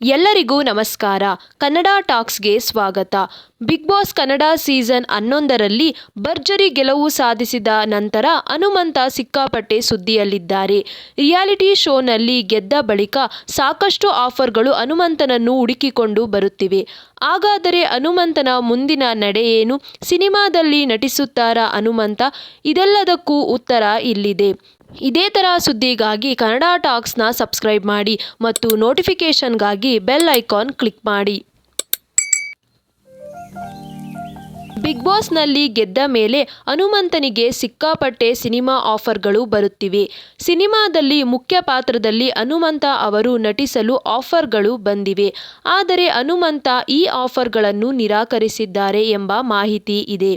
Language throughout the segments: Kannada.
ಎಲ್ಲರಿಗೂ ನಮಸ್ಕಾರ. ಕನ್ನಡ ಟಾಕ್ಸ್ಗೆ ಸ್ವಾಗತ. ಬಿಗ್ ಬಾಸ್ ಕನ್ನಡ ಸೀಸನ್ ಹನ್ನೊಂದರಲ್ಲಿ ಭರ್ಜರಿ ಗೆಲುವು ಸಾಧಿಸಿದ ನಂತರ ಹನುಮಂತ ಸಿಕ್ಕಾಪಟ್ಟೆ ಸುದ್ದಿಯಲ್ಲಿದ್ದಾರೆ. ರಿಯಾಲಿಟಿ ಶೋನಲ್ಲಿ ಗೆದ್ದ ಬಳಿಕ ಸಾಕಷ್ಟು ಆಫರ್ಗಳು ಹನುಮಂತನನ್ನು ಹುಡುಕಿಕೊಂಡು ಬರುತ್ತಿವೆ. ಹಾಗಾದರೆ ಹನುಮಂತನ ಮುಂದಿನ ನಡೆ ಏನು? ಸಿನಿಮಾದಲ್ಲಿ ನಟಿಸುತ್ತಾರಾ ಹನುಮಂತ? ಇದೆಲ್ಲದಕ್ಕೂ ಉತ್ತರ ಇಲ್ಲಿದೆ. ಇದೇ ಥರ ಸುದ್ದಿಗಾಗಿ ಕನ್ನಡ ಟಾಕ್ಸ್ನ ಸಬ್ಸ್ಕ್ರೈಬ್ ಮಾಡಿ ಮತ್ತು ನೋಟಿಫಿಕೇಷನ್ಗಾಗಿ ಬೆಲ್ ಐಕಾನ್ ಕ್ಲಿಕ್ ಮಾಡಿ. ಬಿಗ್ ಬಾಸ್ನಲ್ಲಿ ಗೆದ್ದ ಮೇಲೆ ಹನುಮಂತನಿಗೆ ಸಿಕ್ಕಾಪಟ್ಟೆ ಸಿನಿಮಾ ಆಫರ್ಗಳು ಬರುತ್ತಿವೆ. ಸಿನಿಮಾದಲ್ಲಿ ಮುಖ್ಯ ಪಾತ್ರದಲ್ಲಿ ಹನುಮಂತ ಅವರು ನಟಿಸಲು ಆಫರ್ಗಳು ಬಂದಿವೆ. ಆದರೆ ಹನುಮಂತ ಈ ಆಫರ್ಗಳನ್ನು ನಿರಾಕರಿಸಿದ್ದಾರೆ ಎಂಬ ಮಾಹಿತಿ ಇದೆ.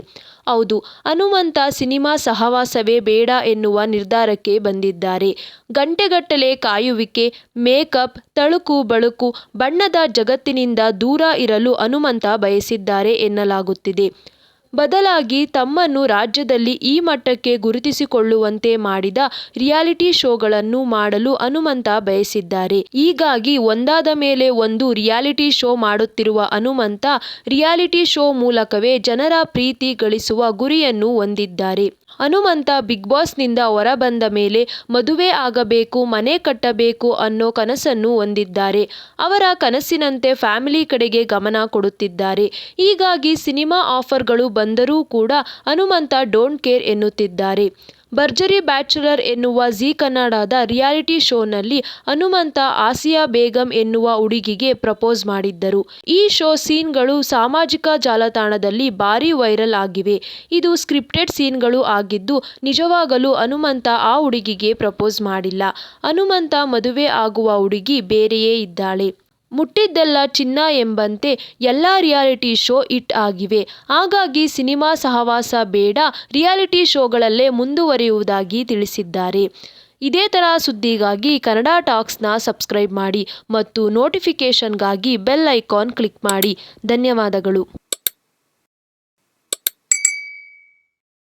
ಹೌದು, ಹನುಮಂತ ಸಿನಿಮಾ ಸಹವಾಸವೇ ಬೇಡ ಎನ್ನುವ ನಿರ್ಧಾರಕ್ಕೆ ಬಂದಿದ್ದಾರೆ. ಗಂಟೆಗಟ್ಟಲೆ ಕಾಯುವಿಕೆ, ಮೇಕಪ್, ತಳುಕು, ಬಳುಕು, ಬಣ್ಣದ ಜಗತ್ತಿನಿಂದ ದೂರ ಇರಲು ಹನುಮಂತ ಬಯಸಿದ್ದಾರೆ ಎನ್ನಲಾಗುತ್ತಿದೆ. ಬದಲಾಗಿ ತಮ್ಮನ್ನು ರಾಜ್ಯದಲ್ಲಿ ಈ ಮಟ್ಟಕ್ಕೆ ಗುರುತಿಸಿಕೊಳ್ಳುವಂತೆ ಮಾಡಿದ ರಿಯಾಲಿಟಿ ಶೋಗಳನ್ನು ಮಾಡಲು ಹನುಮಂತ ಬಯಸಿದ್ದಾರೆ. ಹೀಗಾಗಿ ಒಂದಾದ ಮೇಲೆ ಒಂದು ರಿಯಾಲಿಟಿ ಶೋ ಮಾಡುತ್ತಿರುವ ಹನುಮಂತ ರಿಯಾಲಿಟಿ ಶೋ ಮೂಲಕವೇ ಜನರ ಪ್ರೀತಿ ಗಳಿಸುವ ಗುರಿಯನ್ನು ಹೊಂದಿದ್ದಾರೆ. ಹನುಮಂತ ಬಿಗ್ ಬಾಸ್ನಿಂದ ಹೊರಬಂದ ಮೇಲೆ ಮದುವೆ ಆಗಬೇಕು, ಮನೆ ಕಟ್ಟಬೇಕು ಅನ್ನೋ ಕನಸನ್ನು ಹೊಂದಿದ್ದಾರೆ. ಅವರ ಕನಸಿನಂತೆ ಫ್ಯಾಮಿಲಿ ಕಡೆಗೆ ಗಮನ ಕೊಡುತ್ತಿದ್ದಾರೆ. ಹೀಗಾಗಿ ಸಿನಿಮಾ ಆಫರ್ಗಳು ಬಂದರೂ ಕೂಡ ಹನುಮಂತ ಡೋಂಟ್ ಕೇರ್ ಎನ್ನುತ್ತಿದ್ದಾರೆ. ಭರ್ಜರಿ ಬ್ಯಾಚುಲರ್ ಎನ್ನುವ ಝೀ ಕನ್ನಡದ ರಿಯಾಲಿಟಿ ಶೋನಲ್ಲಿ ಹನುಮಂತ ಆಸಿಯಾ ಬೇಗಂ ಎನ್ನುವ ಹುಡುಗಿಗೆ ಪ್ರಪೋಸ್ ಮಾಡಿದ್ದರು. ಈ ಶೋ ಸೀನ್ಗಳು ಸಾಮಾಜಿಕ ಜಾಲತಾಣದಲ್ಲಿ ಭಾರಿ ವೈರಲ್ ಆಗಿವೆ. ಇದು ಸ್ಕ್ರಿಪ್ಟೆಡ್ ಸೀನ್ಗಳು ಆಗಿದ್ದು, ನಿಜವಾಗಲೂ ಹನುಮಂತ ಆ ಹುಡುಗಿಗೆ ಪ್ರಪೋಸ್ ಮಾಡಿಲ್ಲ. ಹನುಮಂತ ಮದುವೆ ಆಗುವ ಹುಡುಗಿ ಬೇರೆಯೇ ಇದ್ದಾಳೆ. ಮುಟ್ಟಿದ್ದೆಲ್ಲ ಚಿನ್ನ ಎಂಬಂತೆ ಎಲ್ಲ ರಿಯಾಲಿಟಿ ಶೋ ಹಿಟ್ ಆಗಿವೆ. ಹಾಗಾಗಿ ಸಿನಿಮಾ ಸಹವಾಸ ಬೇಡ, ರಿಯಾಲಿಟಿ ಶೋಗಳಲ್ಲೇ ಮುಂದುವರಿಯುವುದಾಗಿ ತಿಳಿಸಿದ್ದಾರೆ. ಇದೇ ಥರ ಸುದ್ದಿಗಾಗಿ ಕನ್ನಡ ಟಾಕ್ಸ್ನ ಸಬ್ಸ್ಕ್ರೈಬ್ ಮಾಡಿ ಮತ್ತು ನೋಟಿಫಿಕೇಷನ್ಗಾಗಿ ಬೆಲ್ ಐಕಾನ್ ಕ್ಲಿಕ್ ಮಾಡಿ. ಧನ್ಯವಾದಗಳು.